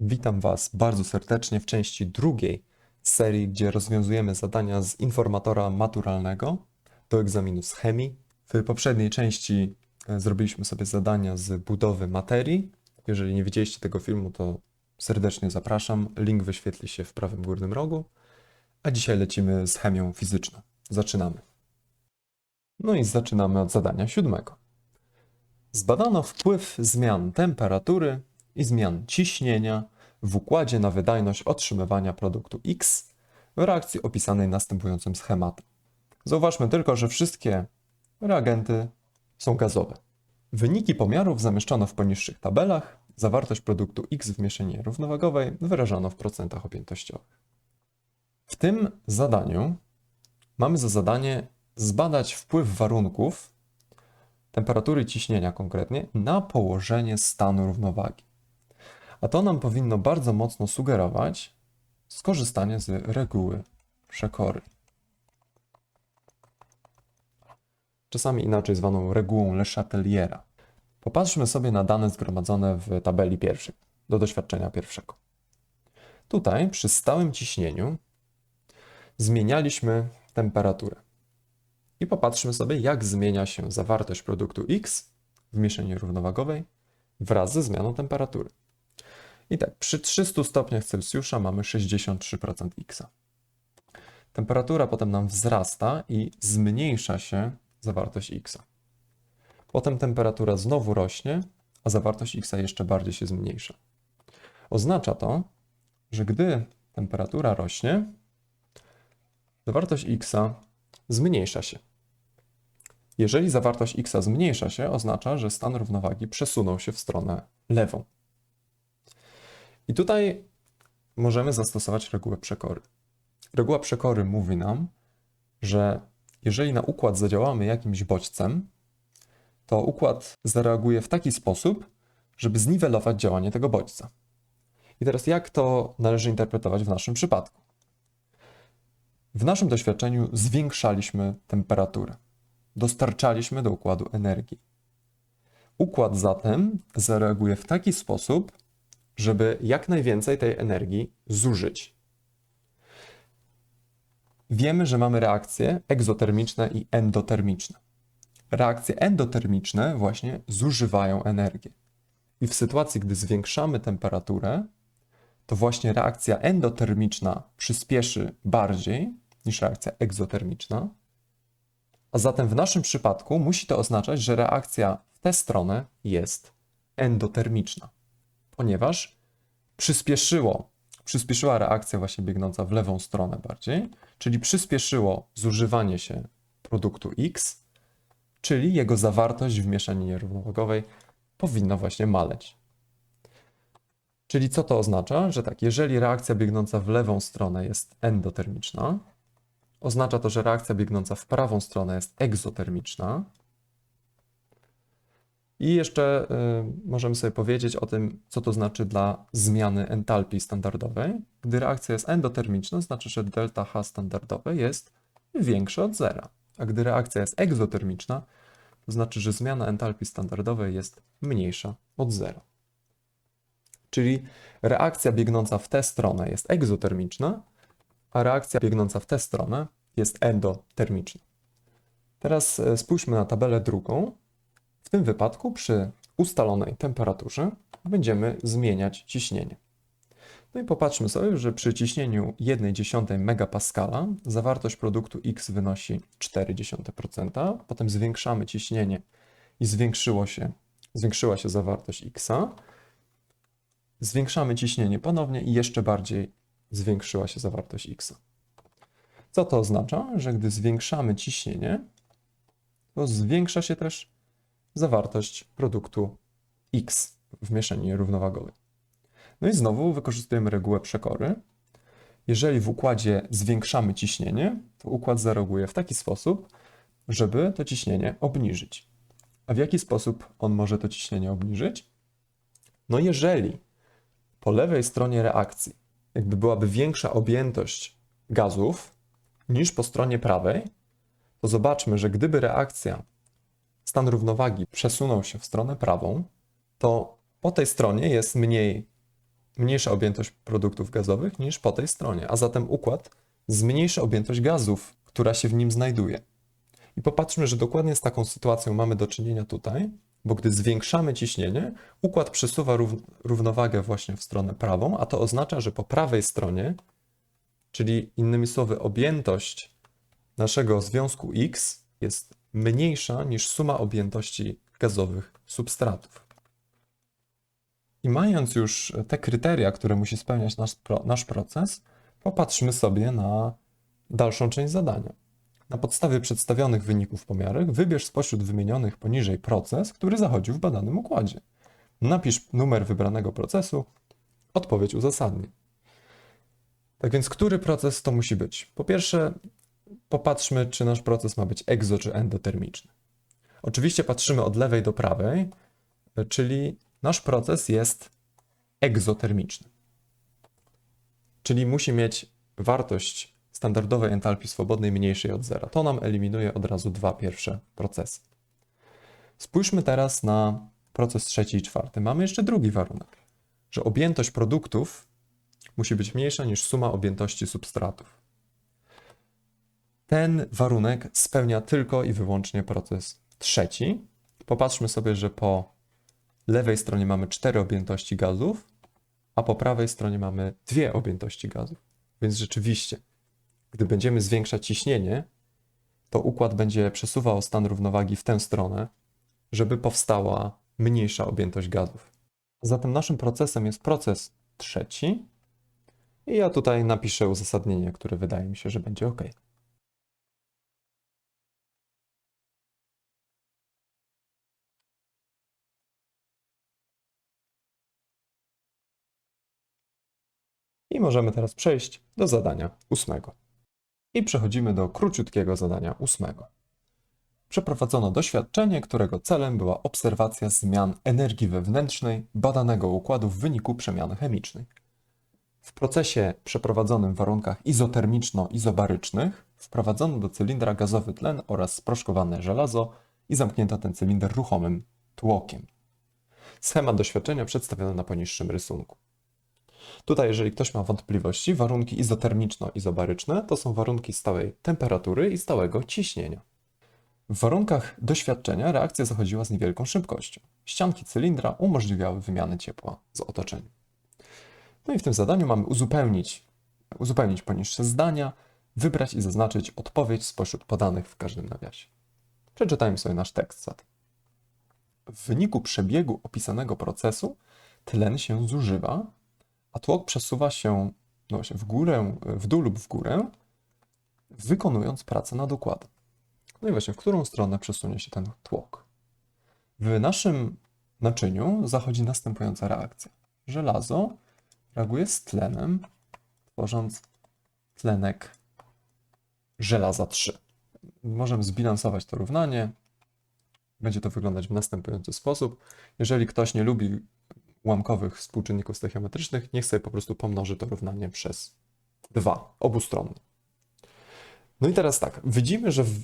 Witam Was bardzo serdecznie w części drugiej serii, gdzie rozwiązujemy zadania z informatora maturalnego do egzaminu z chemii. W poprzedniej części e, zrobiliśmy sobie zadania z budowy materii. Jeżeli nie widzieliście tego filmu, to serdecznie zapraszam. Link wyświetli się w prawym górnym rogu. A dzisiaj lecimy z chemią fizyczną. Zaczynamy. No i zaczynamy od zadania siódmego. Zbadano wpływ zmian temperatury i zmian ciśnienia w układzie na wydajność otrzymywania produktu X w reakcji opisanej następującym schematem. Zauważmy tylko, że wszystkie reagenty są gazowe. Wyniki pomiarów zamieszczono w poniższych tabelach. Zawartość produktu X w mieszaninie równowagowej wyrażano w procentach objętościowych. W tym zadaniu mamy za zadanie zbadać wpływ warunków temperatury ciśnienia konkretnie na położenie stanu równowagi. A to nam powinno bardzo mocno sugerować skorzystanie z reguły przekory. Czasami inaczej zwaną regułą Le Chateliera. Popatrzmy sobie na dane zgromadzone w tabeli pierwszej, do doświadczenia pierwszego. Tutaj przy stałym ciśnieniu zmienialiśmy temperaturę. I popatrzmy sobie, jak zmienia się zawartość produktu X w mieszaninie równowagowej wraz ze zmianą temperatury. I tak, przy 300 stopniach Celsjusza mamy 63% X. Temperatura potem nam wzrasta i zmniejsza się zawartość X. Potem temperatura znowu rośnie, a zawartość X jeszcze bardziej się zmniejsza. Oznacza to, że gdy temperatura rośnie, zawartość X zmniejsza się. Jeżeli zawartość X zmniejsza się, oznacza, że stan równowagi przesunął się w stronę lewą. I tutaj możemy zastosować regułę przekory. Reguła przekory mówi nam, że jeżeli na układ zadziałamy jakimś bodźcem, to układ zareaguje w taki sposób, żeby zniwelować działanie tego bodźca. I teraz jak to należy interpretować w naszym przypadku? W naszym doświadczeniu zwiększaliśmy temperaturę. Dostarczaliśmy do układu energii. Układ zatem zareaguje w taki sposób, żeby jak najwięcej tej energii zużyć. Wiemy, że mamy reakcje egzotermiczne i endotermiczne. Reakcje endotermiczne właśnie zużywają energię. I w sytuacji, gdy zwiększamy temperaturę, to właśnie reakcja endotermiczna przyspieszy bardziej niż reakcja egzotermiczna. A zatem w naszym przypadku musi to oznaczać, że reakcja w tę stronę jest endotermiczna ponieważ przyspieszyło, przyspieszyła reakcja właśnie biegnąca w lewą stronę bardziej, czyli przyspieszyło zużywanie się produktu X, czyli jego zawartość w mieszaninie równowagowej powinna właśnie maleć. Czyli co to oznacza? Że tak, jeżeli reakcja biegnąca w lewą stronę jest endotermiczna, oznacza to, że reakcja biegnąca w prawą stronę jest egzotermiczna, i jeszcze y, możemy sobie powiedzieć o tym, co to znaczy dla zmiany entalpii standardowej. Gdy reakcja jest endotermiczna, znaczy, że delta H standardowe jest większe od zera. A gdy reakcja jest egzotermiczna, to znaczy, że zmiana entalpii standardowej jest mniejsza od zera. Czyli reakcja biegnąca w tę stronę jest egzotermiczna, a reakcja biegnąca w tę stronę jest endotermiczna. Teraz y, spójrzmy na tabelę drugą. W tym wypadku przy ustalonej temperaturze będziemy zmieniać ciśnienie. No i popatrzmy sobie, że przy ciśnieniu 1,1 MPa zawartość produktu X wynosi 0,4%, potem zwiększamy ciśnienie i zwiększyło się, zwiększyła się zawartość X. Zwiększamy ciśnienie ponownie i jeszcze bardziej zwiększyła się zawartość X. Co to oznacza? Że gdy zwiększamy ciśnienie, to zwiększa się też zawartość produktu X w mieszaninie równowagowej. No i znowu wykorzystujemy regułę przekory. Jeżeli w układzie zwiększamy ciśnienie, to układ zareaguje w taki sposób, żeby to ciśnienie obniżyć. A w jaki sposób on może to ciśnienie obniżyć? No jeżeli po lewej stronie reakcji jakby byłaby większa objętość gazów niż po stronie prawej, to zobaczmy, że gdyby reakcja stan równowagi przesunął się w stronę prawą, to po tej stronie jest mniej mniejsza objętość produktów gazowych niż po tej stronie, a zatem układ zmniejszy objętość gazów, która się w nim znajduje. I popatrzmy, że dokładnie z taką sytuacją mamy do czynienia tutaj, bo gdy zwiększamy ciśnienie, układ przesuwa rów równowagę właśnie w stronę prawą, a to oznacza, że po prawej stronie, czyli innymi słowy objętość naszego związku X jest mniejsza niż suma objętości gazowych substratów. I mając już te kryteria, które musi spełniać nasz, nasz proces, popatrzmy sobie na dalszą część zadania. Na podstawie przedstawionych wyników pomiarek wybierz spośród wymienionych poniżej proces, który zachodził w badanym układzie. Napisz numer wybranego procesu, odpowiedź uzasadnij. Tak więc, który proces to musi być? Po pierwsze, popatrzmy, czy nasz proces ma być egzo czy endotermiczny. Oczywiście patrzymy od lewej do prawej, czyli nasz proces jest egzotermiczny. Czyli musi mieć wartość standardowej entalpii swobodnej mniejszej od zera. To nam eliminuje od razu dwa pierwsze procesy. Spójrzmy teraz na proces trzeci i czwarty. Mamy jeszcze drugi warunek, że objętość produktów musi być mniejsza niż suma objętości substratów. Ten warunek spełnia tylko i wyłącznie proces trzeci. Popatrzmy sobie, że po lewej stronie mamy cztery objętości gazów, a po prawej stronie mamy dwie objętości gazów. Więc rzeczywiście, gdy będziemy zwiększać ciśnienie, to układ będzie przesuwał stan równowagi w tę stronę, żeby powstała mniejsza objętość gazów. Zatem naszym procesem jest proces trzeci. I ja tutaj napiszę uzasadnienie, które wydaje mi się, że będzie ok. Możemy teraz przejść do zadania ósmego. I przechodzimy do króciutkiego zadania ósmego. Przeprowadzono doświadczenie, którego celem była obserwacja zmian energii wewnętrznej badanego układu w wyniku przemiany chemicznej. W procesie przeprowadzonym w warunkach izotermiczno-izobarycznych wprowadzono do cylindra gazowy tlen oraz sproszkowane żelazo i zamknięto ten cylinder ruchomym tłokiem. Schemat doświadczenia przedstawiony na poniższym rysunku. Tutaj, jeżeli ktoś ma wątpliwości, warunki izotermiczno-izobaryczne to są warunki stałej temperatury i stałego ciśnienia. W warunkach doświadczenia reakcja zachodziła z niewielką szybkością. Ścianki cylindra umożliwiały wymianę ciepła z otoczeniem. No i w tym zadaniu mamy uzupełnić, uzupełnić poniższe zdania, wybrać i zaznaczyć odpowiedź spośród podanych w każdym nawiasie. Przeczytajmy sobie nasz tekst zatem. W wyniku przebiegu opisanego procesu tlen się zużywa, a tłok przesuwa się no właśnie, w górę, w dół lub w górę, wykonując pracę nad układem. No i właśnie, w którą stronę przesunie się ten tłok? W naszym naczyniu zachodzi następująca reakcja. Żelazo reaguje z tlenem, tworząc tlenek żelaza 3. Możemy zbilansować to równanie. Będzie to wyglądać w następujący sposób. Jeżeli ktoś nie lubi ułamkowych współczynników stoichiometrycznych, niech sobie po prostu pomnoży to równanie przez 2, obustronnie. No i teraz tak, widzimy, że w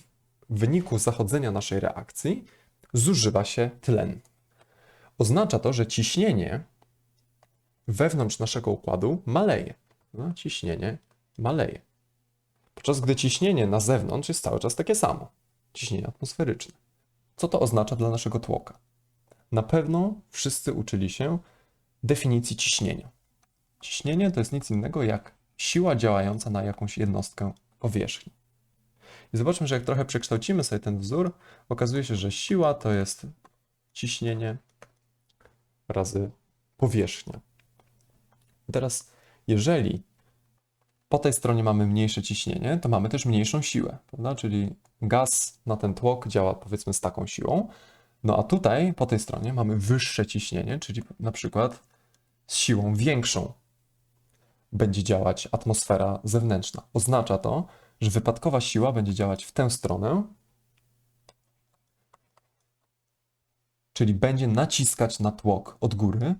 wyniku zachodzenia naszej reakcji zużywa się tlen. Oznacza to, że ciśnienie wewnątrz naszego układu maleje. No, ciśnienie maleje. Podczas gdy ciśnienie na zewnątrz jest cały czas takie samo ciśnienie atmosferyczne. Co to oznacza dla naszego tłoka? Na pewno wszyscy uczyli się definicji ciśnienia. Ciśnienie to jest nic innego jak siła działająca na jakąś jednostkę powierzchni. I zobaczmy, że jak trochę przekształcimy sobie ten wzór, okazuje się, że siła to jest ciśnienie razy powierzchnia. I teraz, jeżeli po tej stronie mamy mniejsze ciśnienie, to mamy też mniejszą siłę, prawda? Czyli gaz na ten tłok działa powiedzmy z taką siłą. No a tutaj po tej stronie mamy wyższe ciśnienie, czyli na przykład z siłą większą będzie działać atmosfera zewnętrzna. Oznacza to, że wypadkowa siła będzie działać w tę stronę, czyli będzie naciskać na tłok od góry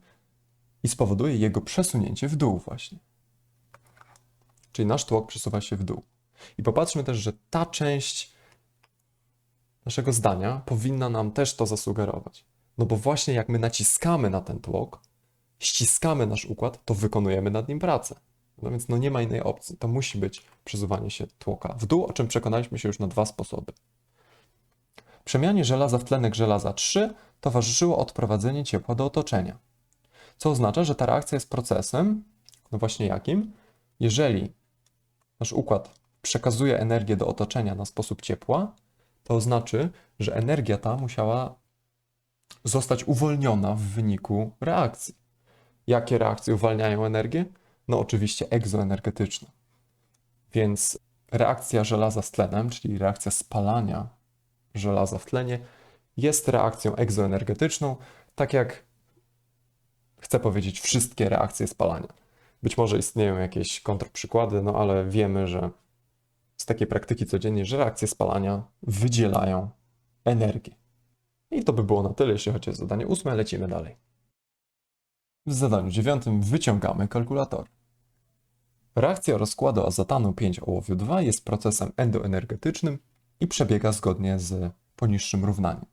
i spowoduje jego przesunięcie w dół właśnie. Czyli nasz tłok przesuwa się w dół. I popatrzmy też, że ta część naszego zdania powinna nam też to zasugerować. No bo właśnie jak my naciskamy na ten tłok, ściskamy nasz układ, to wykonujemy nad nim pracę. No więc no nie ma innej opcji. To musi być przesuwanie się tłoka w dół, o czym przekonaliśmy się już na dwa sposoby. Przemianie żelaza w tlenek żelaza 3 towarzyszyło odprowadzenie ciepła do otoczenia. Co oznacza, że ta reakcja jest procesem, no właśnie jakim? Jeżeli nasz układ przekazuje energię do otoczenia na sposób ciepła, to znaczy, że energia ta musiała zostać uwolniona w wyniku reakcji. Jakie reakcje uwalniają energię? No oczywiście egzoenergetyczne. Więc reakcja żelaza z tlenem, czyli reakcja spalania żelaza w tlenie, jest reakcją egzoenergetyczną, tak jak chcę powiedzieć wszystkie reakcje spalania. Być może istnieją jakieś kontrprzykłady, no ale wiemy, że z takiej praktyki codziennej, że reakcje spalania wydzielają energię. I to by było na tyle, jeśli chodzi o zadanie ósme. Lecimy dalej. W zadaniu dziewiątym wyciągamy kalkulator. Reakcja rozkładu azotanu 5 ołowiu 2 jest procesem endoenergetycznym i przebiega zgodnie z poniższym równaniem.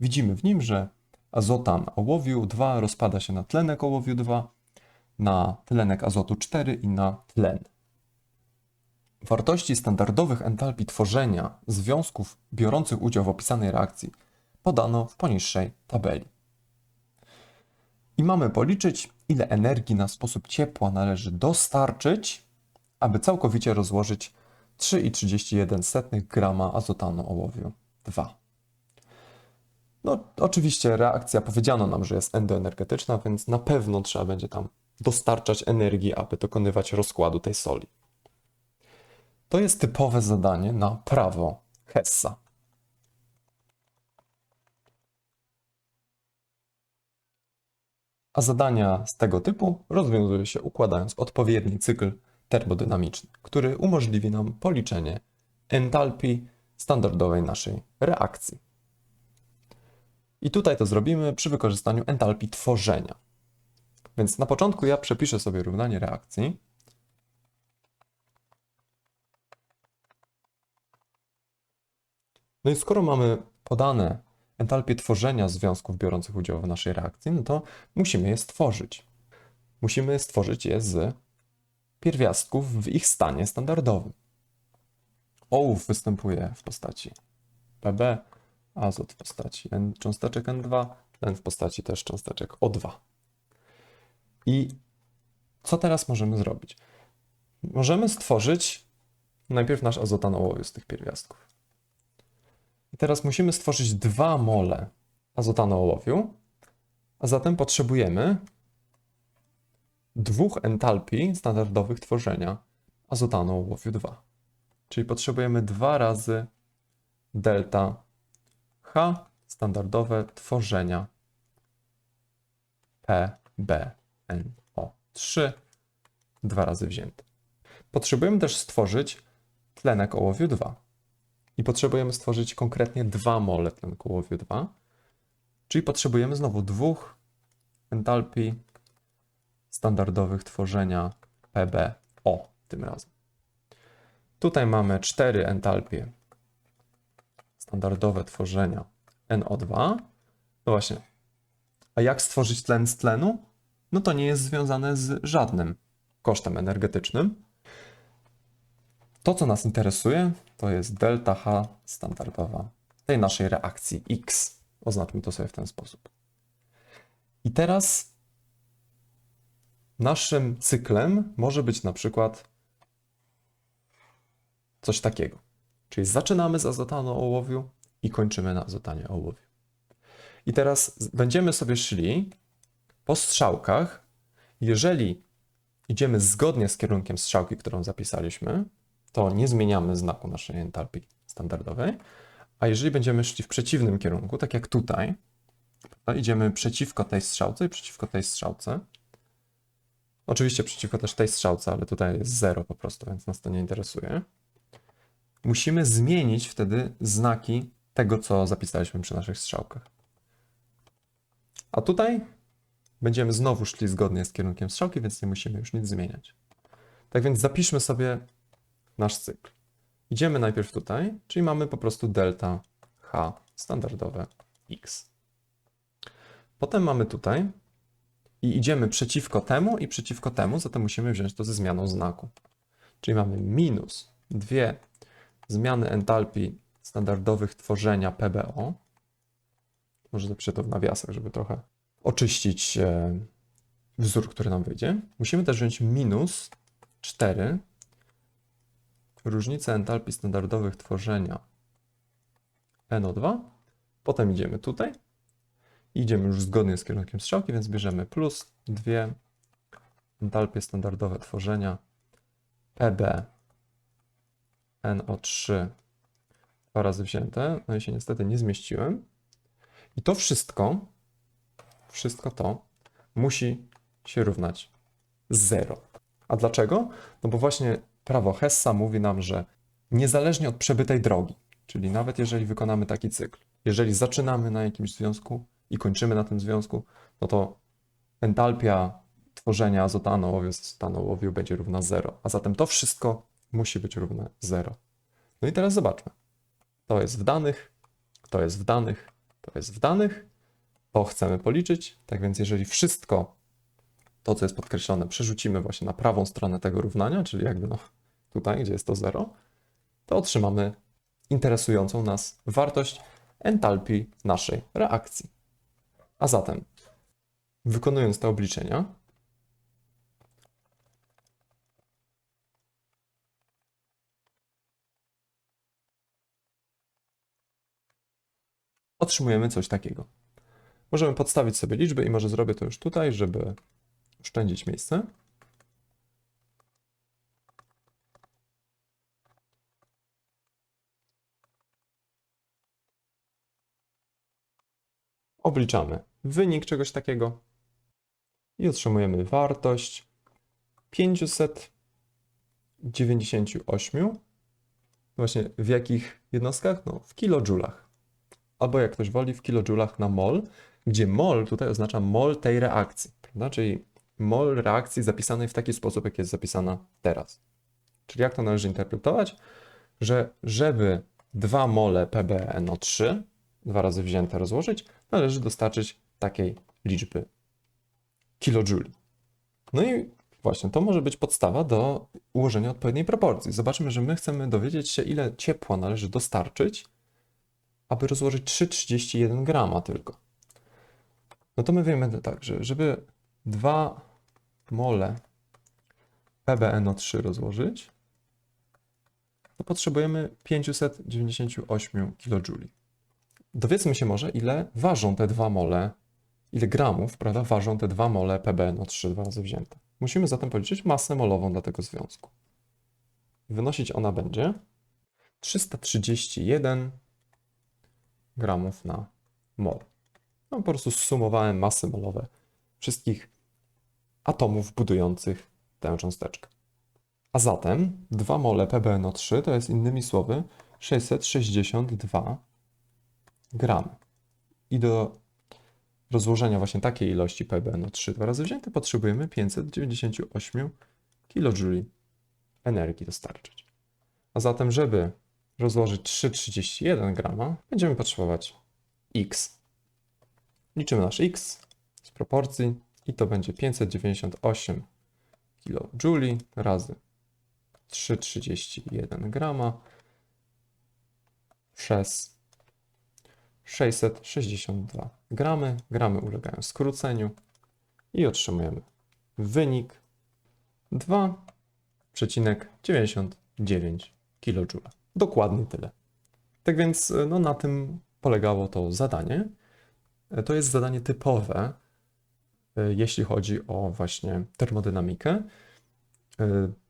Widzimy w nim, że azotan ołowiu 2 rozpada się na tlenek ołowiu 2, na tlenek azotu 4 i na tlen. Wartości standardowych entalpii tworzenia związków biorących udział w opisanej reakcji podano w poniższej tabeli. I mamy policzyć, ile energii na sposób ciepła należy dostarczyć, aby całkowicie rozłożyć 3,31 grama azotanu ołowiu 2. No, oczywiście reakcja powiedziano nam, że jest endoenergetyczna, więc na pewno trzeba będzie tam dostarczać energii, aby dokonywać rozkładu tej soli. To jest typowe zadanie na prawo Hessa. A zadania z tego typu rozwiązują się układając odpowiedni cykl termodynamiczny, który umożliwi nam policzenie entalpii standardowej naszej reakcji. I tutaj to zrobimy przy wykorzystaniu entalpii tworzenia. Więc na początku ja przepiszę sobie równanie reakcji. No i skoro mamy podane entalpię tworzenia związków biorących udział w naszej reakcji, no to musimy je stworzyć. Musimy stworzyć je z pierwiastków w ich stanie standardowym. Ołów występuje w postaci Pb, azot w postaci N, cząsteczek N2, tlen w postaci też cząsteczek O2. I co teraz możemy zrobić? Możemy stworzyć najpierw nasz azotan ołowiu z tych pierwiastków. Teraz musimy stworzyć dwa mole azotanu ołowiu, a zatem potrzebujemy dwóch entalpii standardowych tworzenia azotanu ołowiu 2. Czyli potrzebujemy dwa razy delta H standardowe tworzenia PbNO3 dwa razy wzięte. Potrzebujemy też stworzyć tlenek ołowiu 2. I potrzebujemy stworzyć konkretnie dwa mole tlenku ołowiu 2. Czyli potrzebujemy znowu dwóch entalpii standardowych tworzenia PbO tym razem. Tutaj mamy cztery entalpie standardowe tworzenia NO2. No właśnie. A jak stworzyć tlen z tlenu? No to nie jest związane z żadnym kosztem energetycznym. To, co nas interesuje, to jest delta H standardowa tej naszej reakcji X. Oznaczmy to sobie w ten sposób. I teraz naszym cyklem może być na przykład coś takiego. Czyli zaczynamy z azotanu ołowiu i kończymy na azotanie ołowiu. I teraz będziemy sobie szli po strzałkach. Jeżeli idziemy zgodnie z kierunkiem strzałki, którą zapisaliśmy, to nie zmieniamy znaku naszej entalpii standardowej. A jeżeli będziemy szli w przeciwnym kierunku, tak jak tutaj, to idziemy przeciwko tej strzałce i przeciwko tej strzałce. Oczywiście przeciwko też tej strzałce, ale tutaj jest 0 po prostu, więc nas to nie interesuje. Musimy zmienić wtedy znaki tego, co zapisaliśmy przy naszych strzałkach. A tutaj będziemy znowu szli zgodnie z kierunkiem strzałki, więc nie musimy już nic zmieniać. Tak więc zapiszmy sobie nasz cykl. Idziemy najpierw tutaj, czyli mamy po prostu delta H standardowe X. Potem mamy tutaj i idziemy przeciwko temu i przeciwko temu, zatem musimy wziąć to ze zmianą znaku. Czyli mamy minus dwie zmiany entalpii standardowych tworzenia PBO. Może zapiszę to w nawiasach, żeby trochę oczyścić e, wzór, który nam wyjdzie. Musimy też wziąć minus 4 różnicę entalpii standardowych tworzenia NO2. Potem idziemy tutaj. Idziemy już zgodnie z kierunkiem strzałki, więc bierzemy plus 2 entalpie standardowe tworzenia PB NO3 dwa razy wzięte. No i się niestety nie zmieściłem. I to wszystko, wszystko to musi się równać 0. A dlaczego? No bo właśnie prawo Hessa mówi nam, że niezależnie od przebytej drogi, czyli nawet jeżeli wykonamy taki cykl, jeżeli zaczynamy na jakimś związku i kończymy na tym związku, no to entalpia tworzenia azotanu ołowiu z azotanu ołowiu będzie równa 0. A zatem to wszystko musi być równe 0. No i teraz zobaczmy. To jest w danych, to jest w danych, to jest w danych. To chcemy policzyć. Tak więc jeżeli wszystko to, co jest podkreślone, przerzucimy właśnie na prawą stronę tego równania, czyli jakby no tutaj, gdzie jest to 0, to otrzymamy interesującą nas wartość entalpii naszej reakcji. A zatem, wykonując te obliczenia, otrzymujemy coś takiego. Możemy podstawić sobie liczby i może zrobię to już tutaj, żeby oszczędzić miejsce. Obliczamy wynik czegoś takiego i otrzymujemy wartość 598. Właśnie w jakich jednostkach? No, w kilojulach. Albo jak ktoś woli, w kilojulach na mol, gdzie mol tutaj oznacza mol tej reakcji, prawda? Czyli mol reakcji zapisanej w taki sposób, jak jest zapisana teraz. Czyli jak to należy interpretować? Że żeby 2 mole PbNO3 dwa razy wzięte rozłożyć, należy dostarczyć takiej liczby kilojuli. No i właśnie to może być podstawa do ułożenia odpowiedniej proporcji. Zobaczmy, że my chcemy dowiedzieć się, ile ciepła należy dostarczyć, aby rozłożyć 3,31 grama tylko. No to my wiemy tak, że żeby 2 mole PbNO3 rozłożyć, to potrzebujemy 598 kJ. Dowiedzmy się może, ile ważą te 2 mole, ile gramów, prawda, ważą te 2 mole PbNO3 dwa razy wzięte. Musimy zatem policzyć masę molową dla tego związku. Wynosić ona będzie 331 gramów na mol. No, po prostu zsumowałem masy molowe wszystkich atomów budujących tę cząsteczkę. A zatem 2 mole PbNO3 to jest innymi słowy 662 gramy. I do rozłożenia właśnie takiej ilości PbNO3 dwa razy wzięte potrzebujemy 598 kJ energii dostarczyć. A zatem, żeby rozłożyć 3,31 grama, będziemy potrzebować x. Liczymy nasz x z proporcji i to będzie 598 kJ razy 3,31 grama przez 662 gramy. Gramy ulegają skróceniu i otrzymujemy wynik 2,99 kJ. Dokładnie tyle. Tak więc no, na tym polegało to zadanie. To jest zadanie typowe, jeśli chodzi o właśnie termodynamikę.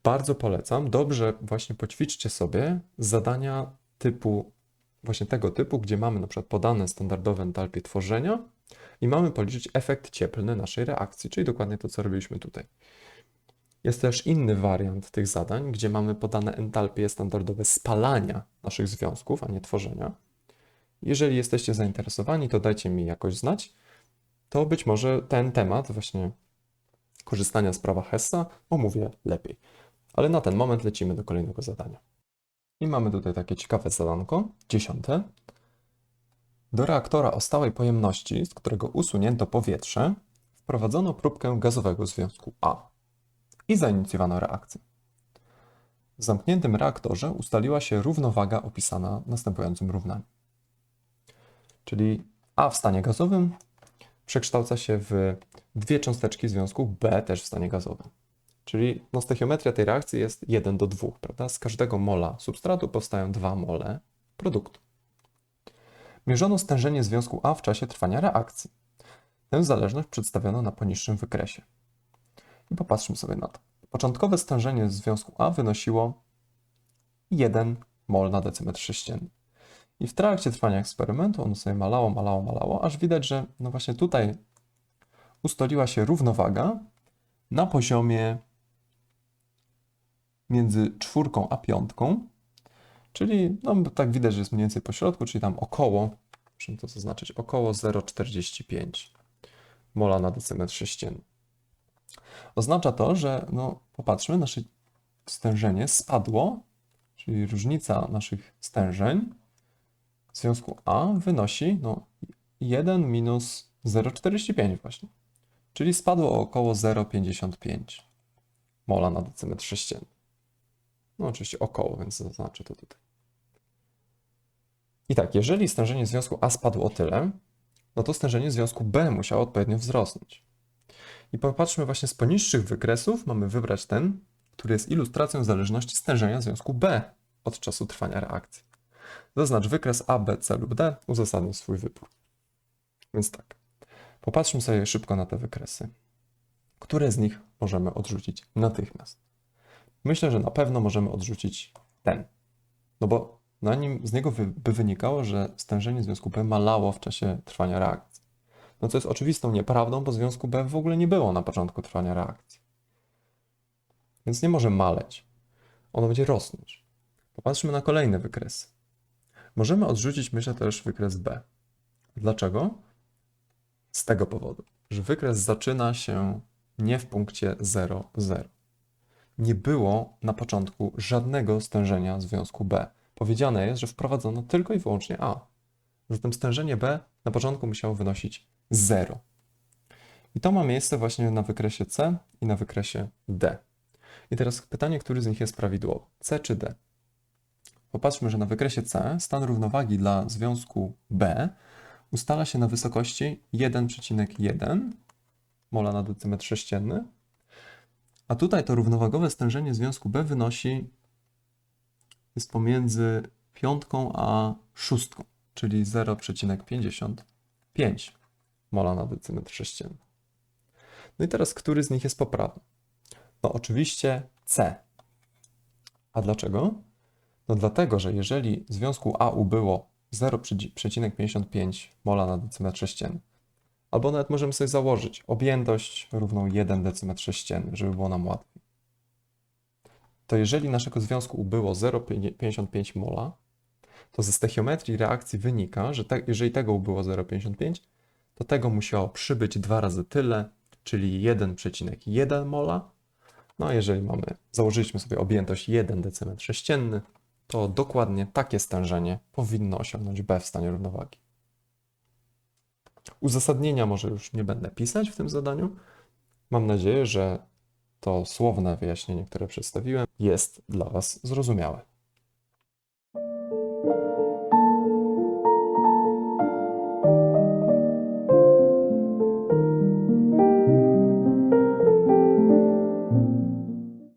Bardzo polecam. Dobrze właśnie poćwiczcie sobie zadania typu właśnie tego typu, gdzie mamy na przykład podane standardowe entalpie tworzenia i mamy policzyć efekt cieplny naszej reakcji, czyli dokładnie to, co robiliśmy tutaj. Jest też inny wariant tych zadań, gdzie mamy podane entalpie standardowe spalania naszych związków, a nie tworzenia. Jeżeli jesteście zainteresowani, to dajcie mi jakoś znać. To być może ten temat, właśnie korzystania z prawa Hessa, omówię lepiej. Ale na ten moment lecimy do kolejnego zadania. I mamy tutaj takie ciekawe zadanko, dziesiąte. Do reaktora o stałej pojemności, z którego usunięto powietrze, wprowadzono próbkę gazowego związku A i zainicjowano reakcję. W zamkniętym reaktorze ustaliła się równowaga opisana następującym równaniem. Czyli A w stanie gazowym przekształca się w dwie cząsteczki związku B też w stanie gazowym. Czyli no, stechiometria tej reakcji jest 1 do 2, prawda? Z każdego mola substratu powstają 2 mole produktu. Mierzono stężenie związku A w czasie trwania reakcji. Tę zależność przedstawiono na poniższym wykresie. I popatrzmy sobie na to. Początkowe stężenie związku A wynosiło 1 mol na decymetr sześcienny. I w trakcie trwania eksperymentu ono sobie malało, malało, malało, aż widać, że no właśnie tutaj ustaliła się równowaga na poziomie między czwórką a piątką, czyli no, tak widać, że jest mniej więcej po środku, czyli tam około, muszę to zaznaczyć, około 0,45 mola na decymetr sześcienny. Oznacza to, że no, popatrzmy, nasze stężenie spadło, czyli różnica naszych stężeń w związku A wynosi no, 1 minus 0,45 właśnie, czyli spadło o około 0,55 mola na decymetr sześcienny. No oczywiście około, więc zaznaczę to tutaj. I tak, jeżeli stężenie związku A spadło o tyle, no to stężenie związku B musiało odpowiednio wzrosnąć. I popatrzmy właśnie z poniższych wykresów, mamy wybrać ten, który jest ilustracją zależności stężenia związku B od czasu trwania reakcji. Zaznacz wykres A, B, C lub D, uzasadnij swój wybór. Więc tak, popatrzmy sobie szybko na te wykresy. Które z nich możemy odrzucić natychmiast? Myślę, że na pewno możemy odrzucić ten. No bo na nim, z niego wy, by wynikało, że stężenie związku B malało w czasie trwania reakcji. No co jest oczywistą nieprawdą, bo związku B w ogóle nie było na początku trwania reakcji. Więc nie może maleć. Ono będzie rosnąć. Popatrzmy na kolejne wykresy. Możemy odrzucić, myślę, też wykres B. Dlaczego? Z tego powodu, że wykres zaczyna się nie w punkcie 0, 0 nie było na początku żadnego stężenia związku B. Powiedziane jest, że wprowadzono tylko i wyłącznie A. Zatem stężenie B na początku musiało wynosić 0. I to ma miejsce właśnie na wykresie C i na wykresie D. I teraz pytanie, który z nich jest prawidłowy? C czy D? Popatrzmy, że na wykresie C stan równowagi dla związku B ustala się na wysokości 1,1 mola na decymetr sześcienny, a tutaj to równowagowe stężenie związku B wynosi, jest pomiędzy piątką a szóstką, czyli 0,55 mola na decymetr sześcienny. No i teraz, który z nich jest poprawny? No oczywiście C. A dlaczego? No dlatego, że jeżeli w związku A ubyło 0,55 mola na decymetr sześcienny, Albo nawet możemy sobie założyć objętość równą 1 decymetr sześcienny, żeby było nam łatwiej. To jeżeli naszego związku ubyło 0,55 mola, to ze stechiometrii reakcji wynika, że te, jeżeli tego ubyło 0,55, to tego musiało przybyć dwa razy tyle, czyli 1,1 mola. No a jeżeli mamy, założyliśmy sobie objętość 1 decymetr sześcienny, to dokładnie takie stężenie powinno osiągnąć B w stanie równowagi. Uzasadnienia może już nie będę pisać w tym zadaniu. Mam nadzieję, że to słowne wyjaśnienie, które przedstawiłem, jest dla Was zrozumiałe.